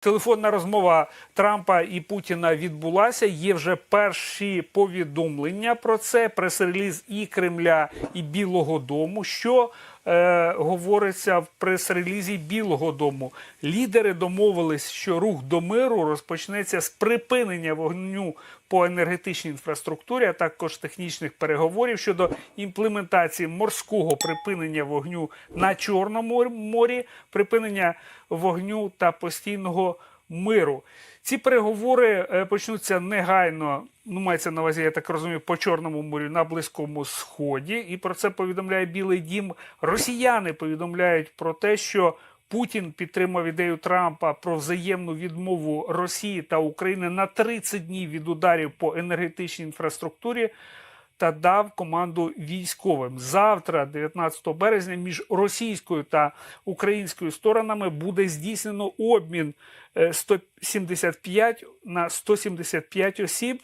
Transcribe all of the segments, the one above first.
телефонна розмова Трампа і Путіна відбулася. Є вже перші повідомлення про це. Прес-реліз і Кремля, і Білого Дому. Що е, говориться в прес-релізі Білого Дому? Лідери домовились, що рух до миру розпочнеться з припинення вогню по енергетичній інфраструктурі, а також технічних переговорів щодо імплементації морського припинення вогню на Чорному морі, припинення вогню та постійного миру. Ці переговори е, почнуться негайно. Ну, мається на увазі, я так розумію, по Чорному морю на Близькому Сході. І про це повідомляє Білий Дім. Росіяни повідомляють про те, що Путін підтримав ідею Трампа про взаємну відмову Росії та України на 30 днів від ударів по енергетичній інфраструктурі та дав команду військовим. Завтра, 19 березня, між російською та українською сторонами буде здійснено обмін е, 175 на 175 осіб.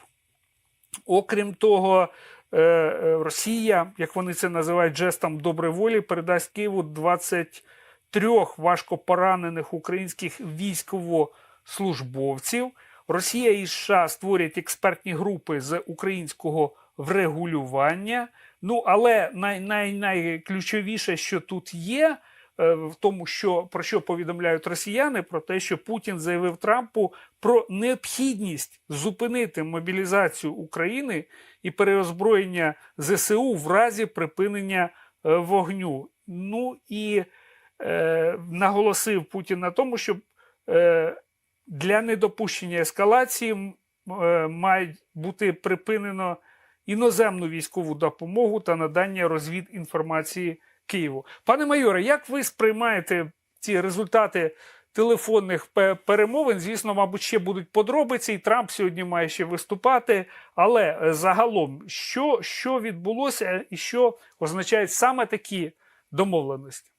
Окрім того, е, е, Росія, як вони це називають, жестом доброї волі, передасть Києву 23 важко поранених українських військовослужбовців. Росія і США створять експертні групи з українського врегулювання. Ну, але най, най, найключовіше, що тут є, е, в тому, що про що повідомляють росіяни, про те, що Путін заявив Трампу про необхідність зупинити мобілізацію України і переозброєння ЗСУ в разі припинення е, вогню. Ну і е, наголосив Путін на тому, що е, для недопущення ескалації е, має бути припинено іноземну військову допомогу та надання розвідінформації Києву. Пане майоре, як ви сприймаєте ці результати телефонних перемовин? Звісно, мабуть, ще будуть подробиці, і Трамп сьогодні має ще виступати. Але е, загалом, що, що відбулося і що означають саме такі домовленості?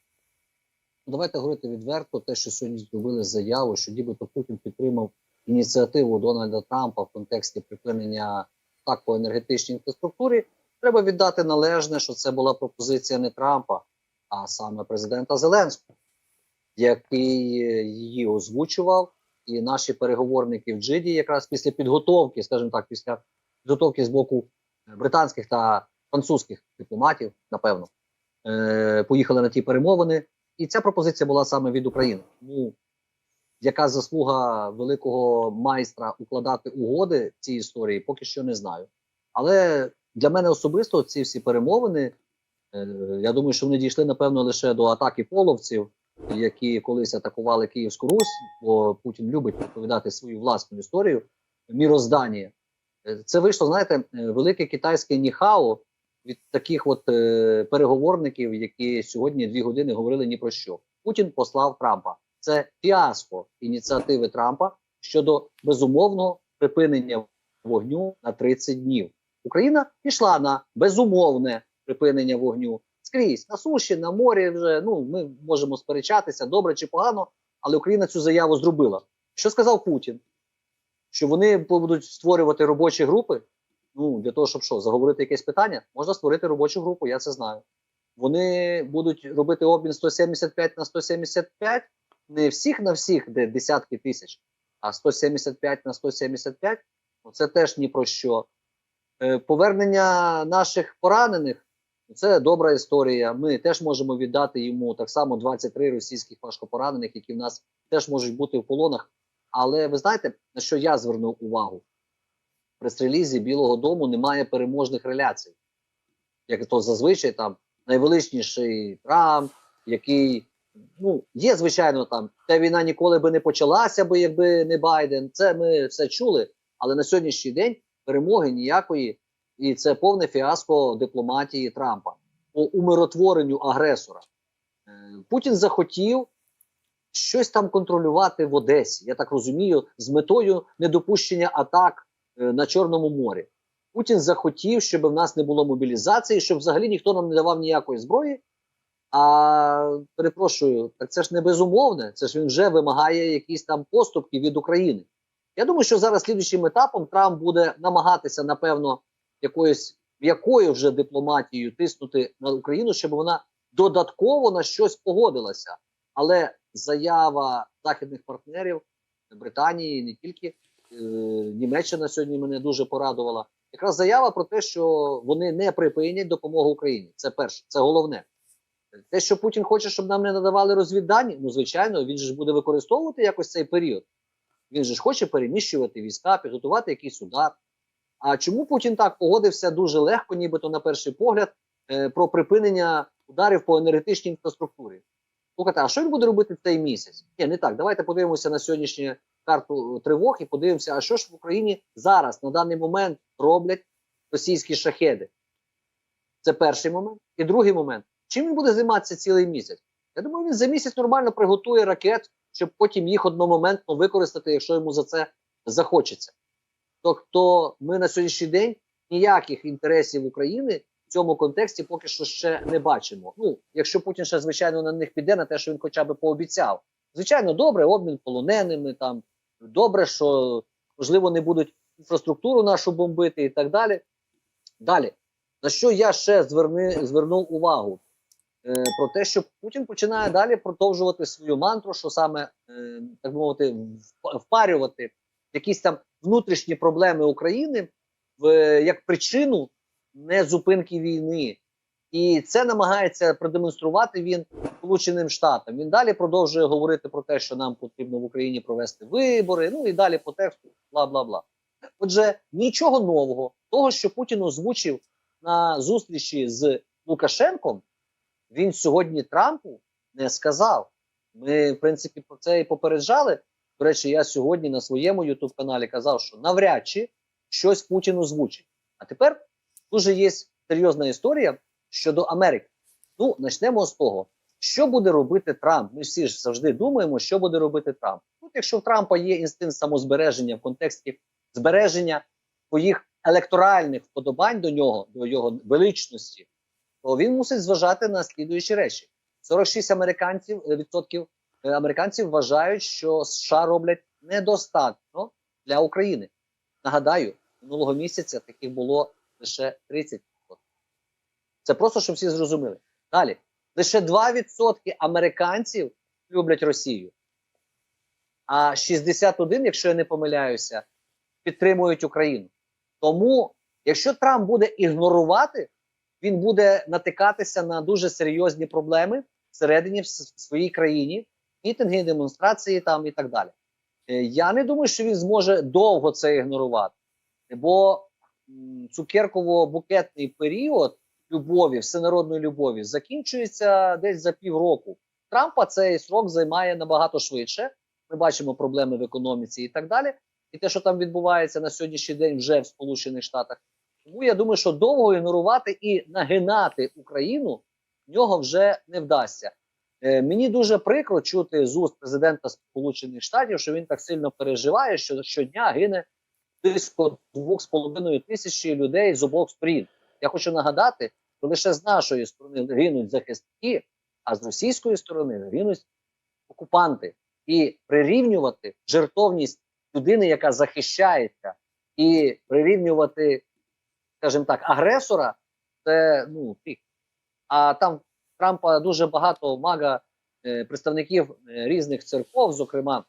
Давайте говорити відверто, те, що сьогодні зробили заяву, що нібито Путін підтримав ініціативу Дональда Трампа в контексті припинення так по енергетичній інфраструктурі. Треба віддати належне, що це була пропозиція не Трампа, а саме президента Зеленського, який її озвучував. І наші переговорники в Джиді, якраз після підготовки, скажімо так, після підготовки з боку е, британських та французьких дипломатів, напевно, е, поїхали на ті перемовини. І ця пропозиція була саме від України. Ну, яка заслуга великого майстра укладати угоди в цій історії, поки що не знаю. Але для мене особисто ці всі перемовини, е, я думаю, що вони дійшли, напевно, лише до атаки половців, які колись атакували Київську Русь, бо Путін любить розповідати свою власну історію міроздання. Е, Це вийшло, знаєте, е, велике китайське ніхао від таких от переговорників, які сьогодні дві години говорили ні про що. Путін послав Трампа. Це фіаско ініціативи Трампа щодо безумовного припинення вогню на 30 днів. Україна пішла на безумовне припинення вогню скрізь на суші, на морі. Вже ну ми можемо сперечатися добре чи погано, але Україна цю заяву зробила. Що сказав Путін? Що вони будуть створювати робочі групи Ну, для того, щоб що, заговорити якесь питання, можна створити робочу групу, я це знаю. Вони будуть робити обмін 175 на 175, не всіх на всіх, де десятки тисяч, а 175 на 175 ну, це теж ні про що. Е, повернення наших поранених це добра історія. Ми теж можемо віддати йому так само 23 російських важкопоранених, які в нас теж можуть бути в полонах. Але ви знаєте, на що я звернув увагу? прес-релізі Білого Дому немає переможних реляцій. Як то зазвичай там найвеличніший Трамп, який ну є, звичайно, там та війна ніколи би не почалася би, якби не Байден. Це ми все чули. Але на сьогоднішній день перемоги ніякої, і це повне фіаско дипломатії Трампа по умиротворенню агресора. Е, Путін захотів щось там контролювати в Одесі. Я так розумію, з метою недопущення атак е, на Чорному морі. Путін захотів, щоб в нас не було мобілізації, щоб взагалі ніхто нам не давав ніякої зброї. А перепрошую, так це ж не безумовне, це ж він вже вимагає якісь там поступки від України. Я думаю, що зараз слідуючим етапом Трамп буде намагатися, напевно, якоюсь якою вже дипломатією тиснути на Україну, щоб вона додатково на щось погодилася. Але заява західних партнерів Британії, не тільки е, Німеччина сьогодні мене дуже порадувала. Якраз заява про те, що вони не припинять допомогу Україні. Це перше, це головне. Те, що Путін хоче, щоб нам не надавали розвіддані, ну звичайно, він же ж буде використовувати якось цей період. Він же ж хоче переміщувати війська, підготувати якийсь удар. А чому Путін так погодився дуже легко, нібито на перший погляд, е, про припинення ударів по енергетичній інфраструктурі? Слухайте, а що він буде робити цей місяць? Ні, не так. Давайте подивимося на сьогоднішню карту тривог і подивимося, а що ж в Україні зараз на даний момент роблять російські шахеди. Це перший момент. І другий момент. Чим він буде займатися цілий місяць? Я думаю, він за місяць нормально приготує ракет, щоб потім їх одномоментно використати, якщо йому за це захочеться. Тобто, ми на сьогоднішній день ніяких інтересів України в цьому контексті поки що ще не бачимо. Ну, якщо Путін ще звичайно на них піде, на те, що він хоча б пообіцяв. Звичайно, добре, обмін полоненими там добре, що можливо не будуть інфраструктуру нашу бомбити і так далі. Далі, на що я ще зверни, звернув увагу? Е, про те, що Путін починає далі продовжувати свою мантру, що саме е, так мовити, впарювати якісь там внутрішні проблеми України в як причину незупинки війни. І це намагається продемонструвати він Сполученим Штатам. Він далі продовжує говорити про те, що нам потрібно в Україні провести вибори. Ну і далі по тексту, бла бла бла. Отже, нічого нового, того, що Путін озвучив на зустрічі з Лукашенком, він сьогодні Трампу не сказав. Ми, в принципі, про це і попереджали. До речі, я сьогодні на своєму youtube каналі казав, що навряд чи щось Путін озвучить. А тепер дуже є серйозна історія щодо Америки. Ну, почнемо з того, що буде робити Трамп. Ми всі ж завжди думаємо, що буде робити Трамп. Ну, якщо в Трампа є інстинкт самозбереження в контексті збереження своїх електоральних вподобань до нього, до його величності, то він мусить зважати на слідуючі речі: 46 американців е, відсотків е, американців вважають, що США роблять недостатньо для України. Нагадаю, минулого місяця таких було лише 30%. Це просто щоб всі зрозуміли. Далі лише 2% американців люблять Росію, а 61, якщо я не помиляюся, підтримують Україну. Тому, якщо Трамп буде ігнорувати, він буде натикатися на дуже серйозні проблеми всередині в своїй країні, мітинги, демонстрації там і так далі. Е, Я не думаю, що він зможе довго це ігнорувати, бо цукерково-букетний період любові, всенародної любові, закінчується десь за півроку. Трампа цей срок займає набагато швидше. Ми бачимо проблеми в економіці і так далі. І те, що там відбувається на сьогоднішній день вже в Сполучених Штатах. Тому я думаю, що довго ігнорувати і нагинати Україну в нього вже не вдасться. Е, мені дуже прикро чути з уст президента Сполучених Штатів, що він так сильно переживає, що щодня гине близько 2,5 тисячі людей з обох сторін. Я хочу нагадати, що лише з нашої сторони гинуть захисники, а з російської сторони гинуть окупанти. І прирівнювати жертовність людини, яка захищається, і прирівнювати, скажімо так, агресора, це ну пік. А там Трампа дуже багато мага е, представників е, різних церков, зокрема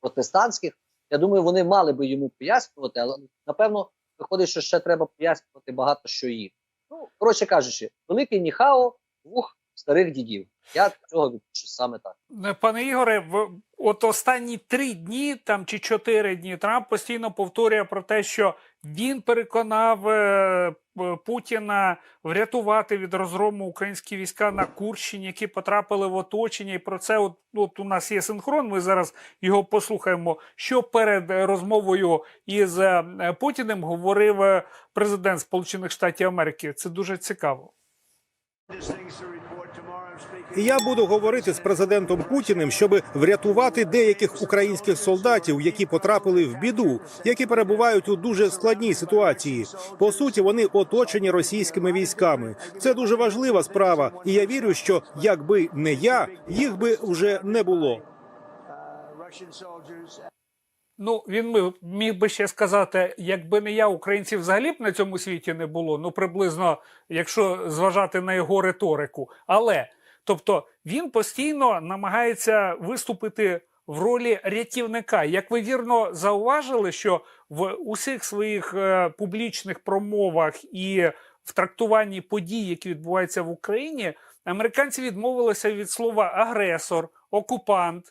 протестантських. Я думаю, вони мали би йому пояснювати, але напевно виходить, що ще треба пояснювати багато що їм. Ну, коротше кажучи, великий ніхао двох старих дідів. Я цього відпишу саме так. Е, Пане Ігоре, в от останні три дні там чи чотири дні Трамп постійно повторює про те, що він переконав е, Путіна врятувати від розгрому українські війська на Курщині, які потрапили в оточення. І про це от, от у нас є синхрон. Ми зараз його послухаємо. Що перед розмовою із е, Путіним говорив президент Сполучених Штатів Америки. Це дуже цікаво. І я буду говорити з президентом Путіним, щоб врятувати деяких українських солдатів, які потрапили в біду, які перебувають у дуже складній ситуації. По суті, вони оточені російськими військами. Це дуже важлива справа, і я вірю, що якби не я, їх би вже не було. Ну, він міг би ще сказати, якби не я, українців взагалі б на цьому світі не було. Ну, приблизно, якщо зважати на його риторику. Але тобто він постійно намагається виступити в ролі рятівника. Як ви вірно зауважили, що в усіх своїх е, публічних промовах і в трактуванні подій, які відбуваються в Україні, американці відмовилися від слова агресор, окупант,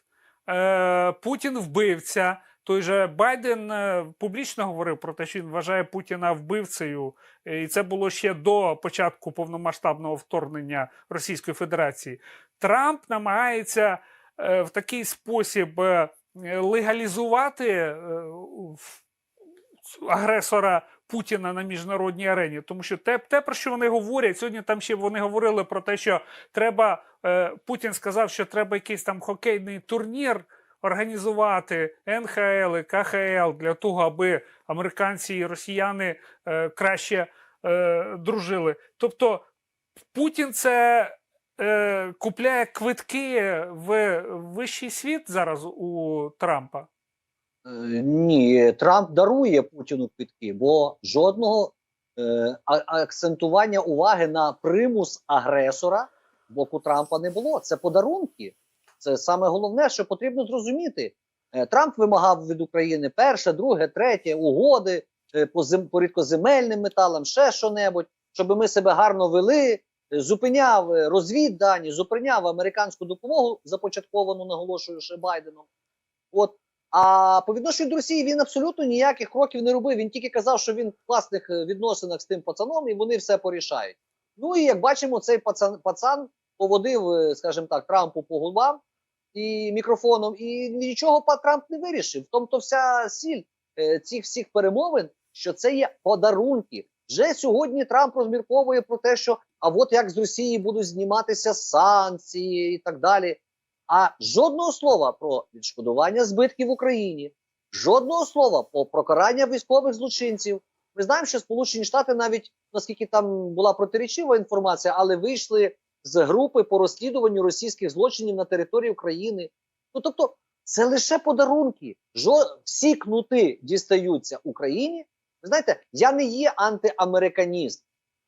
е, Путін вбивця. Той же Байден е, публічно говорив про те, що він вважає Путіна вбивцею, Е, і це було ще до початку повномасштабного вторгнення Російської Федерації. Трамп намагається е, в такий спосіб легалізувати агресора Путіна на міжнародній арені, тому що те, те, про що вони говорять, сьогодні там ще вони говорили про те, що треба. Путін сказав, що треба якийсь там хокейний турнір організувати НХЛ і КХЛ для того, аби американці і росіяни е, краще е, дружили. Тобто Путін це е, купляє квитки в вищий світ зараз у Трампа. Е, Ні, Трамп дарує Путіну квітки, бо жодного е, акцентування уваги на примус агресора боку Трампа не було. Це подарунки. Це саме головне, що потрібно зрозуміти. Е, Трамп вимагав від України перше, друге, третє, угоди е, по, зем, по рідкоземельним металам, ще що-небудь, щоб ми себе гарно вели, е, зупиняв розвіддані, зупиняв американську допомогу, започатковану, наголошую, ще Байденом. От а по відношенню до Росії він абсолютно ніяких кроків не робив. Він тільки казав, що він в класних відносинах з тим пацаном, і вони все порішають. Ну і як бачимо, цей пацан, пацан поводив, скажімо так, Трампу по губам і мікрофоном, і нічого Трамп не вирішив. В тому то вся сіль е, цих всіх перемовин, що це є подарунки. Вже сьогодні Трамп розмірковує про те, що а от як з Росії будуть зніматися санкції і так далі. А жодного слова про відшкодування збитків в Україні, жодного слова про покарання військових злочинців. Ми знаємо, що Сполучені Штати навіть наскільки там була протирічива інформація, але вийшли з групи по розслідуванню російських злочинів на території України. Ну тобто, це лише подарунки. Жо... Всі кнути дістаються Україні. Ви знаєте, я не є антиамериканіст,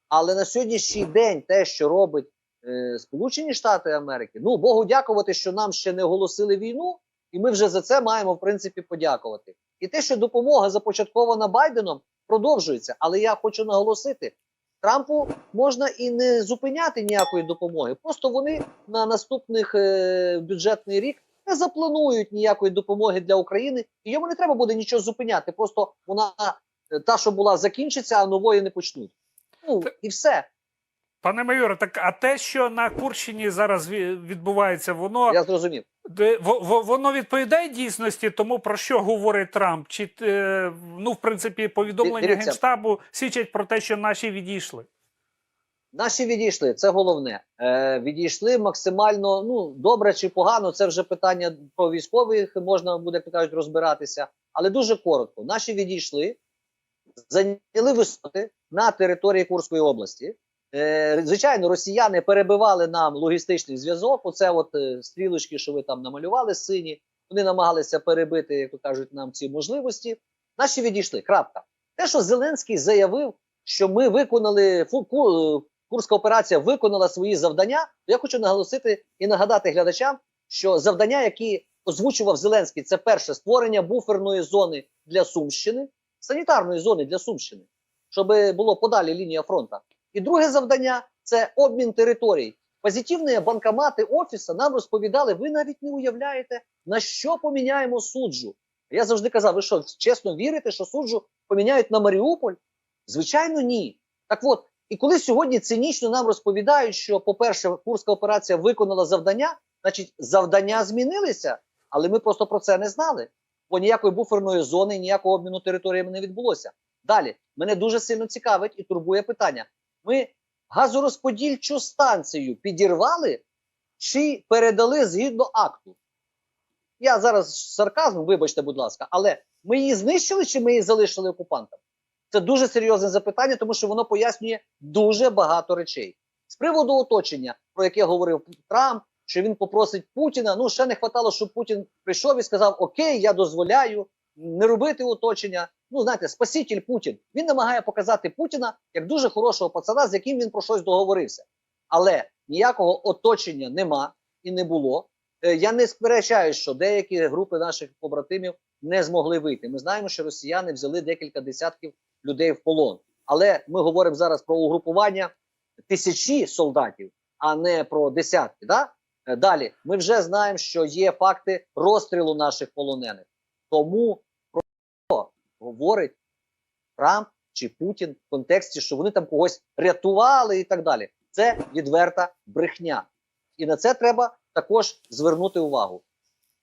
але на сьогоднішній день те, що робить е, Сполучені Штати Америки, ну Богу дякувати, що нам ще не оголосили війну, і ми вже за це маємо в принципі подякувати. І те, що допомога започаткована Байденом, продовжується. Але я хочу наголосити: Трампу можна і не зупиняти ніякої допомоги. Просто вони на наступних е, бюджетний рік не запланують ніякої допомоги для України, і йому не треба буде нічого зупиняти. Просто вона е, та, що була, закінчиться, а нової не почнуть. Ну і все. Пане майоре, так а те, що на Курщині зараз відбувається, воно Я зрозумів. Воно відповідає дійсності тому, про що говорить Трамп? Чи е, ну, в принципі, повідомлення Дивіться. генштабу свідчать про те, що наші відійшли? Наші відійшли, це головне. Е, відійшли максимально ну добре чи погано. Це вже питання про військових можна буде як кажуть розбиратися. Але дуже коротко. Наші відійшли, зайняли висоти на території Курської області. Е, звичайно, росіяни перебивали нам логістичний зв'язок. Оце от е, стрілочки, що ви там намалювали сині. Вони намагалися перебити, як то кажуть, нам ці можливості. Наші відійшли. Крапка. Те, що Зеленський заявив, що ми виконали е, Курська операція виконала свої завдання. То я хочу наголосити і нагадати глядачам, що завдання, які озвучував Зеленський, це перше створення буферної зони для Сумщини, санітарної зони для Сумщини, щоб було подалі лінія фронту. І друге завдання це обмін територій. Позитивні банкомати офісу нам розповідали, ви навіть не уявляєте, на що поміняємо суджу. Я завжди казав, ви що, чесно вірите, що суджу поміняють на Маріуполь? Звичайно, ні. Так от, і коли сьогодні цинічно нам розповідають, що, по-перше, Курська операція виконала завдання, значить, завдання змінилися, але ми просто про це не знали. Бо ніякої буферної зони, ніякого обміну територіями не відбулося. Далі, мене дуже сильно цікавить і турбує питання: ми газорозподільчу станцію підірвали чи передали згідно акту? Я зараз сарказм, вибачте, будь ласка, але ми її знищили чи ми її залишили окупантам? Це дуже серйозне запитання, тому що воно пояснює дуже багато речей. З приводу оточення, про яке говорив Трамп, що він попросить Путіна. Ну ще не хватало, щоб Путін прийшов і сказав: Окей, я дозволяю не робити оточення. Ну, знаєте, спаситель Путін. Він намагає показати Путіна як дуже хорошого пацана, з яким він про щось договорився. Але ніякого оточення нема і не було. е, я не сперечаюсь, що деякі групи наших побратимів не змогли вийти. Ми знаємо, що росіяни взяли декілька десятків людей в полон. Але ми говоримо зараз про угрупування тисячі солдатів, а не про десятки. Да? Е, Далі ми вже знаємо, що є факти розстрілу наших полонених. Тому говорить Трамп чи Путін в контексті, що вони там когось рятували і так далі. Це відверта брехня. І на це треба також звернути увагу.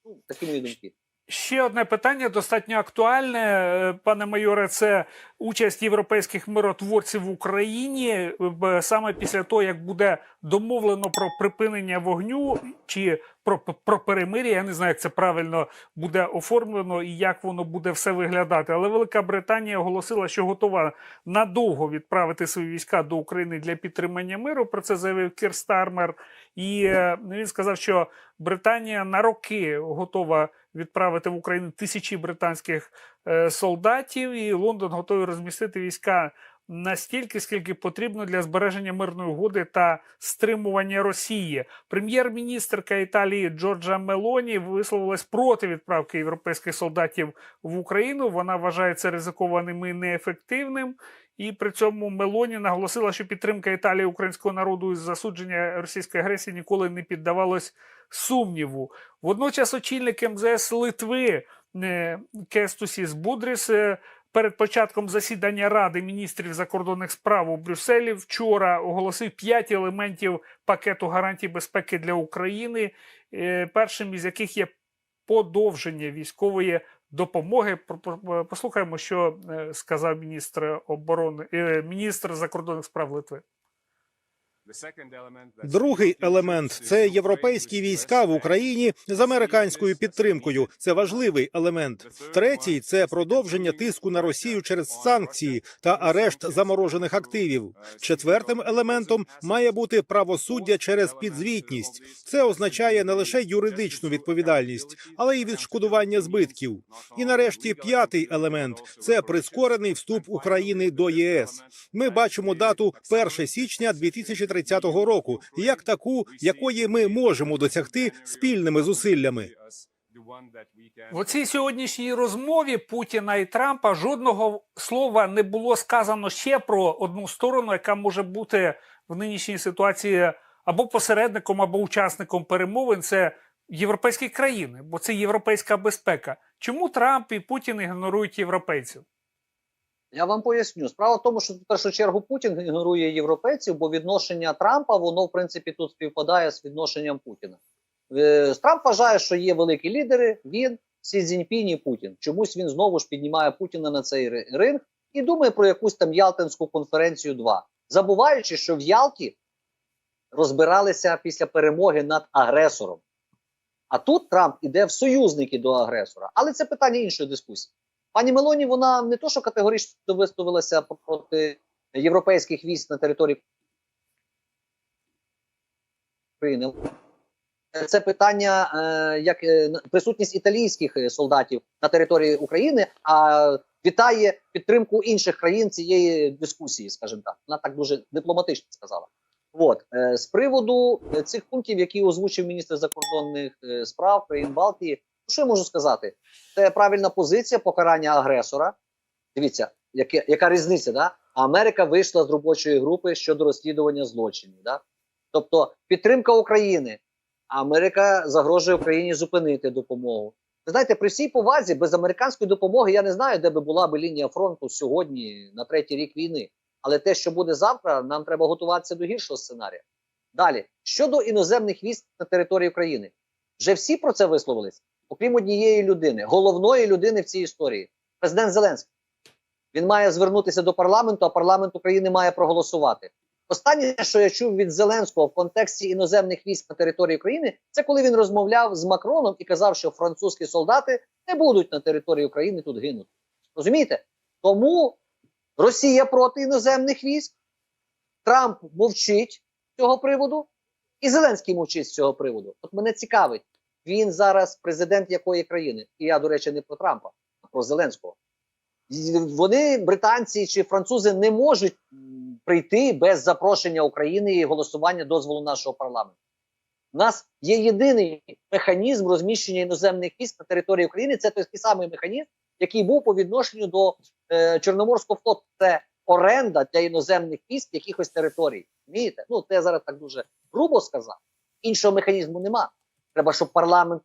Ну, такі мої думки. Ще одне питання достатньо актуальне, е, пане майоре. Це участь європейських миротворців в Україні саме після того, як буде домовлено про припинення вогню чи про, про перемир'я. Я не знаю, як це правильно буде оформлено і як воно буде все виглядати. Але Велика Британія оголосила, що готова надовго відправити свої війська до України для підтримання миру. Про це заявив Кір Стармер. І е, він сказав, що Британія на роки готова відправити в Україну тисячі британських е, солдатів, і Лондон готовий розмістити війська настільки, скільки потрібно для збереження мирної угоди та стримування Росії. Прем'єр-міністрка Італії Джорджа Мелоні висловилась проти відправки європейських солдатів в Україну. Вона вважає це ризикованим і неефективним. І при цьому Мелоні наголосила, що підтримка Італії українського народу із засудження російської агресії ніколи не піддавалось сумніву. Водночас очільник МЗС Литви е, Кестусіс Будріс е, перед початком засідання Ради міністрів закордонних справ у Брюсселі вчора оголосив п'ять елементів пакету гарантій безпеки для України, е, першим із яких є подовження військової допомоги. Про- Послухаємо, що е, сказав міністр оборони, е, міністр закордонних справ Литви. Другий елемент це європейські війська в Україні з американською підтримкою. Це важливий елемент. Третій це продовження тиску на Росію через санкції та арешт заморожених активів. Четвертим елементом має бути правосуддя через підзвітність. Це означає не лише юридичну відповідальність, але й відшкодування збитків. І нарешті п'ятий елемент це прискорений вступ України до ЄС. Ми бачимо дату 1 січня 2030 року як таку, якої ми можемо досягти спільними зусиллями. В цій сьогоднішній розмові Путіна і Трампа жодного слова не було сказано ще про одну сторону, яка може бути в нинішній ситуації або посередником, або учасником перемовин. Це європейські країни, бо це європейська безпека. Чому Трамп і Путін ігнорують європейців? Я вам поясню. Справа в тому, що в першу чергу Путін ігнорує європейців, бо відношення Трампа воно в принципі тут співпадає з відношенням Путіна. Е, Трамп вважає, що є великі лідери. Він, Сі Цзіньпінь і Путін. Чомусь він знову ж піднімає Путіна на цей ринг і думає про якусь там Ялтинську конференцію 2, забуваючи, що в Ялті розбиралися після перемоги над агресором. А тут Трамп іде в союзники до агресора. Але це питання іншої дискусії. Пані Мелоні, вона не то, що категорично виставилася проти європейських військ на території України. Це питання е, як е, присутність італійських солдатів на території України, а вітає підтримку інших країн цієї дискусії, скажімо так. Вона так дуже дипломатично сказала. От е, з приводу цих пунктів, які озвучив міністр закордонних е, справ країн Балтії, що я можу сказати? Це правильна позиція покарання агресора. Дивіться, яке, яка різниця, да? Америка вийшла з робочої групи щодо розслідування злочинів. Да? Тобто підтримка України. Америка загрожує Україні зупинити допомогу. Ви знаєте, при всій повазі без американської допомоги я не знаю, де би була би лінія фронту сьогодні на третій рік війни. Але те, що буде завтра, нам треба готуватися до гіршого сценарія. Далі щодо іноземних військ на території України, вже всі про це висловились, окрім однієї людини, головної людини в цій історії президент Зеленський. Він має звернутися до парламенту, а парламент України має проголосувати. Останнє, що я чув від Зеленського в контексті іноземних військ на території України, це коли він розмовляв з Макроном і казав, що французькі солдати не будуть на території України тут гинути. Розумієте? Тому Росія проти іноземних військ, Трамп мовчить з цього приводу, і Зеленський мовчить з цього приводу. От мене цікавить, він зараз президент якої країни? І я, до речі, не про Трампа, а про Зеленського. Вони, британці чи французи, не можуть прийти без запрошення України і голосування дозволу нашого парламенту. У нас є єдиний механізм розміщення іноземних військ на території України. Це той самий механізм, який був по відношенню до е, Чорноморського флоту. Це оренда для іноземних військ якихось територій. Розумієте? Ну це зараз так дуже грубо сказав. Іншого механізму нема. Треба, щоб парламент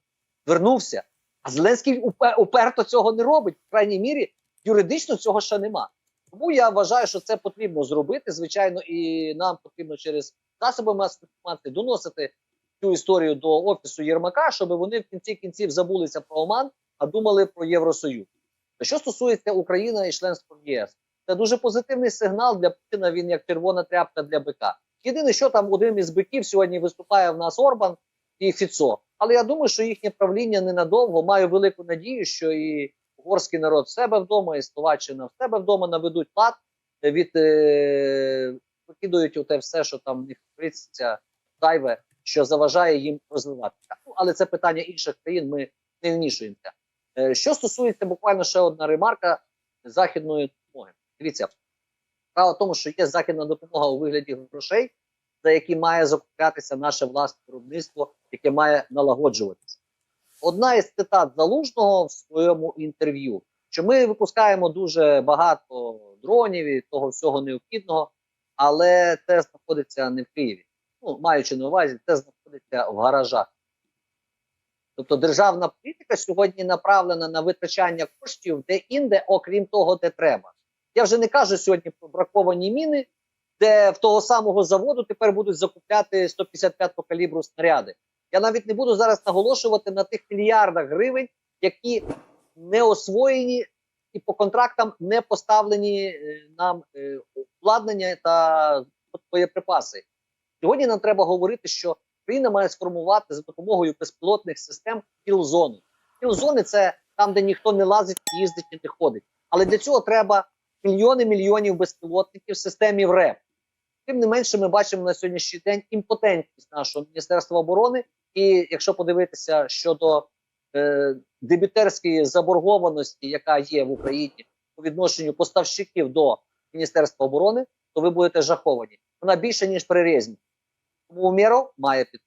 звернувся. А Зеленський упе- уперто цього не робить. В крайній мірі юридично цього ще нема. Тому я вважаю, що це потрібно зробити. Звичайно, і нам потрібно через засоби масової інформації доносити цю історію до офісу Єрмака, щоб вони в кінці кінців забулися про Оман, а думали про Євросоюз. Що стосується України і членства в ЄС, це дуже позитивний сигнал для Путіна. Він як червона тряпка для бика. Єдине, що там один із биків сьогодні виступає в нас Орбан і Фіцо. Але я думаю, що їхнє правління ненадовго. Маю велику надію, що і угорський народ в себе вдома, і Словаччина в себе вдома наведуть лад, від е, викидують оте все, що там в них зайве, що заважає їм розвиватися. Ну, але це питання інших країн. Ми не вмішуємося. Е, що стосується буквально ще одна ремарка західної допомоги. Дивіться, справа в тому, що є західна допомога у вигляді грошей, за які має закуплятися наше власне виробництво, яке має налагоджуватися. Одна із цитат залужного в своєму інтерв'ю, що ми випускаємо дуже багато дронів і того всього необхідного, але це знаходиться не в Києві. Ну, маючи на увазі, це знаходиться в гаражах. Тобто державна політика сьогодні направлена на витрачання коштів де-інде, окрім того, де треба. Я вже не кажу сьогодні про браковані міни, де в того самого заводу тепер будуть закупляти 155-го калібру снаряди. Я навіть не буду зараз наголошувати на тих мільярдах гривень, які не освоєні і по контрактам не поставлені е, нам е, обладнання та боєприпаси. Сьогодні нам треба говорити, що Україна має сформувати за допомогою безпілотних систем кіл-зони. Кіл-зони це там, де ніхто не лазить, їздить і не ходить. Але для цього треба мільйони мільйонів безпілотників в системі ВРЕП. Тим не менше, ми бачимо на сьогоднішній день імпотентність нашого міністерства оборони. І якщо подивитися щодо е, дебітерської заборгованості, яка є в Україні по відношенню поставщиків до Міністерства оборони, то ви будете жаховані. Вона більше ніж прирізні. Тому міро має піти.